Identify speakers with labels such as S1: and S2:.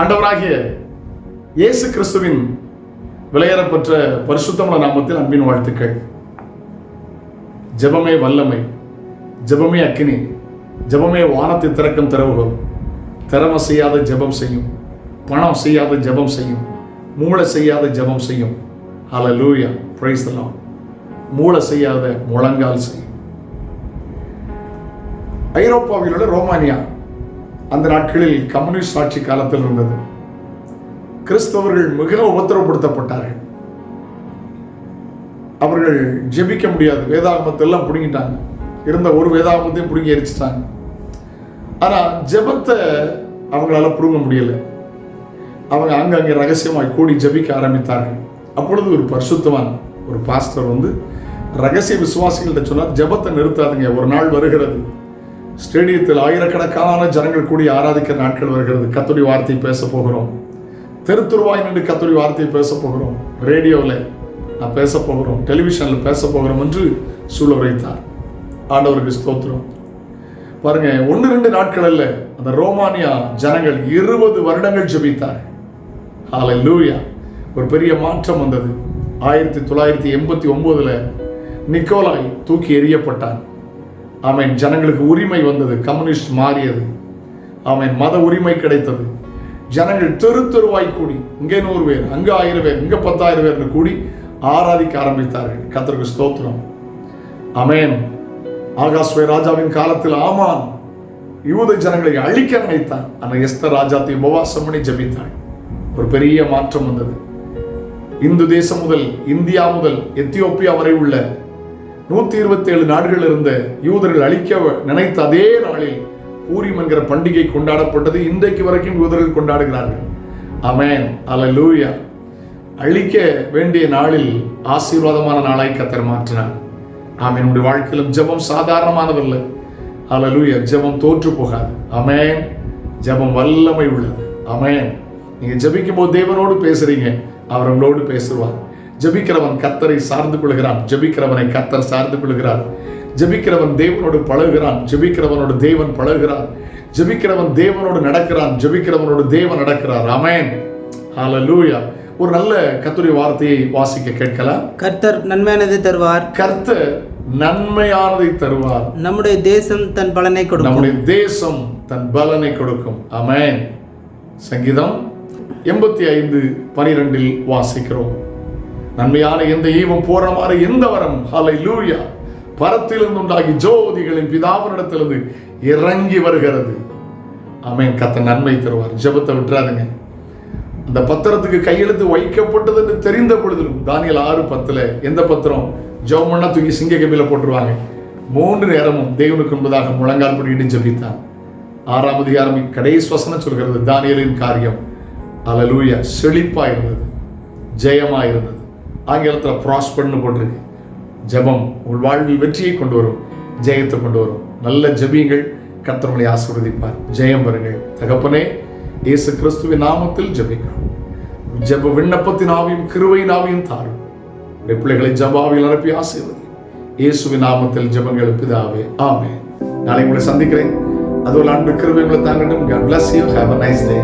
S1: ஆண்டவராகிய இயேசு கிறிஸ்துவின் விலையேறப்பெற்ற பரிசுத்தமுள்ள நாமத்தில் அன்பின் வாழ்த்துக்கள். ஜெபமே வல்லமை ஜெபமே அக்கினி ஜெபமே வானத்தை திறக்கும் திறவுகள். திறமை செய்யாத ஜெபம் செய்யும் பணம் செய்யாத ஜெபம் செய்யும் மூளை செய்யாத ஜெபம் செய்யும். அல லூயா the மூளை செய்யாத முழங்கால் செய்யும். ஐரோப்பாவில் உள்ள ரோமானியா அந்த நாட்களில் கம்யூனிஸ்ட் ஆட்சி காலத்தில் இருந்தது. கிறிஸ்தவர்கள் மிக உபத்திரப்படுத்தப்பட்டார்கள். அவர்கள் ஜெபிக்க முடியாது. வேதாகமத்தெல்லாம் பிடுங்கிட்டாங்க. இருந்த ஒரு வேதாகமத்தையும் பிடுங்கி எரிச்சிட்டாங்க. ஆனா ஜெபத்தை அவங்களால பிடுங்க முடியல. அவங்க அங்கங்கே ரகசியமாய் கூடி ஜெபிக்க ஆரம்பித்தார்கள். அப்பொழுது ஒரு பரிசுத்தவான் ஒரு பாஸ்டர் வந்து ரகசிய விசுவாசிகள்கிட்ட சொன்னால் ஜெபத்தை நிறுத்தாதுங்க. ஒரு நாள் வருகிறது. ஸ்டேடியத்தில் ஆயிரக்கணக்கான ஜனங்கள் கூடி ஆராதிக்கிற நாட்கள் வருகிறது. கத்துடி வார்த்தை பேச போகிறோம். தெருத்துருவாய் நின்று கத்துடி வார்த்தையை பேச போகிறோம். ரேடியோவில் நான் பேச போகிறோம். டெலிவிஷனில் பேச போகிறோம் என்று சூழ வைத்தார். ஆண்டவருக்கு ஸ்தோத்திரம். பாருங்க ஒன்று ரெண்டு நாட்கள் அல்ல அந்த ரோமானியா ஜனங்கள் இருபது வருடங்கள் ஜெபித்தார் ஆலை லூயா ஒரு பெரிய மாற்றம் வந்தது. ஆயிரத்தி தொள்ளாயிரத்தி எண்பத்தி ஒம்போதில் நிக்கோலாய் தூக்கி எறியப்பட்டான். ஆமேன். ஜனங்களுக்கு உரிமை வந்தது கம்யூனிஸ்ட் மாறியது. ஆமேன். மத உரிமை கிடைத்தது. ஜனங்கள் தெரு தெருவாய் கூடி இங்கே நூறு பேர் அங்கே ஆயிரம் பேர் இங்கே பத்தாயிரம் பேர்னு கூடி ஆராதிக்க ஆரம்பித்தார்கள். கத்திரக்கு ஸ்தோத்திரம். அமேன் ஆகாஸ்வே ராஜாவின் காலத்தில் ஆமான். யூத ஜனங்களை அழிக்க நினைத்தான் ஆனால் எஸ்தர் ராஜாத்தை உபவாசம் பண்ணி ஜபித்தாள் ஒரு பெரிய மாற்றம் வந்தது. இந்து தேசம் முதல் இந்தியா முதல் எத்தியோப்பியா வரை உள்ள நூத்தி இருபத்தி ஏழு நாடுகள் இருந்த யூதர்கள் அழிக்க நினைத்த அதே நாளில் பூரிம் என்கிற பண்டிகை கொண்டாடப்பட்டது. இன்றைக்கு வரைக்கும் யூதர்கள் கொண்டாடுகிறார்கள். அமேன் அல லூயா அழிக்க வேண்டிய நாளில் ஆசீர்வாதமான நாளாய் கத்தர் மாற்றினார். ஆமேன். என்னுடைய வாழ்க்கையிலும் ஜெபம் சாதாரணமானதல்ல. அல்லூயா ஜெபம் தோற்று போகாது. அமேன் ஜெபம் வல்லமை உள்ளது. அமேன் நீங்க ஜபிக்கும் போது தேவனோடு பேசுறீங்க. அவர் உங்களோடு பேசுவார். ஜெபிக்கிறவன் கத்தரை சார்ந்து கொள்கிறான். ஜெபிக்கிறவனை கத்தர் சார்ந்து கொள்கிறார். ஜெபிக்கிறவன் தேவனோடு பழகுகிறான். ஜெபிக்கிறவனோடு தேவன் பழகுகிறான் ஜெபிக்கிறவன் தேவனோடு நடக்கிறான். ஜெபிக்கிறவனோடு தேவன் நடக்கிறார். அமேன் ஹalleluya ஒரு நல்ல கத்துரை வார்த்தையை வாசிக்க கேட்கலாம்.
S2: கர்த்தர் நன்மையானதை தருவார்.
S1: கர்த்தர் நன்மையானதை தருவார்.
S2: நம்முடைய தேசம் தன் பலனை கொடுக்கும்.
S1: நம்முடைய தேசம் தன் பலனை கொடுக்கும். அமேன் சங்கீதம் எண்பத்தி ஐந்து பனிரெண்டில் வாசிக்கிறோம். நன்மையான எந்த ஈவம் போறமாறு எந்த வரம்? ஹலை லூயா பரத்திலிருந்து உண்டாகி ஜோதிகளின் பிதாவனிடத்திலிருந்து இறங்கி வருகிறது. அமேன் கத்த நன்மை தருவார். ஜெபத்தை விட்டுறாதுங்க. அந்த பத்திரத்துக்கு கையெழுத்து வைக்கப்பட்டது என்று தெரிந்த பொழுதிலும் தானியல் ஆறு பத்தில் எந்த பத்திரம்? ஜவுமண்ணா தூக்கி சிங்க கபில போட்டுருவாங்க. மூன்று நேரமும் தேவனுக்கு என்பதாக முழங்கால் பண்ணிட்டு ஜபித்தான். ஆறாம் அதிகாரம் கடைசி வசனம் சொல்கிறது தானியலின் காரியம். அலலூயா செழிப்பாக இருந்தது ஜெயமாக இருந்தது ஆங்கிலத்தில் ப்ராஸ்பர்னு போட்டிருக்கு. ஜெபம் உங்கள் வாழ்வில் வெற்றியை கொண்டு வரும் ஜெயத்தை கொண்டு வரும். நல்ல ஜெபியுங்கள் கத்தர்களை ஆசீர்வதிப்பார். ஜெயம் வருங்கள் தகப்பனே இயேசு கிறிஸ்துவின் நாமத்தில் ஜெபிக்கிறோம். ஜெப விண்ணப்பத்தின் ஆவியும் கிருவையின் ஆவியும் தாரும். பிள்ளைகளை ஜபாவில் அனுப்பி ஆசீர்வதி இயேசுவின் நாமத்தில் ஜபங்கள் பிதாவே ஆமே நாளை உங்களை சந்திக்கிறேன். அதுவும் அன்பு கிருவை உங்களை தாங்கட்டும். God bless you. Have a nice day.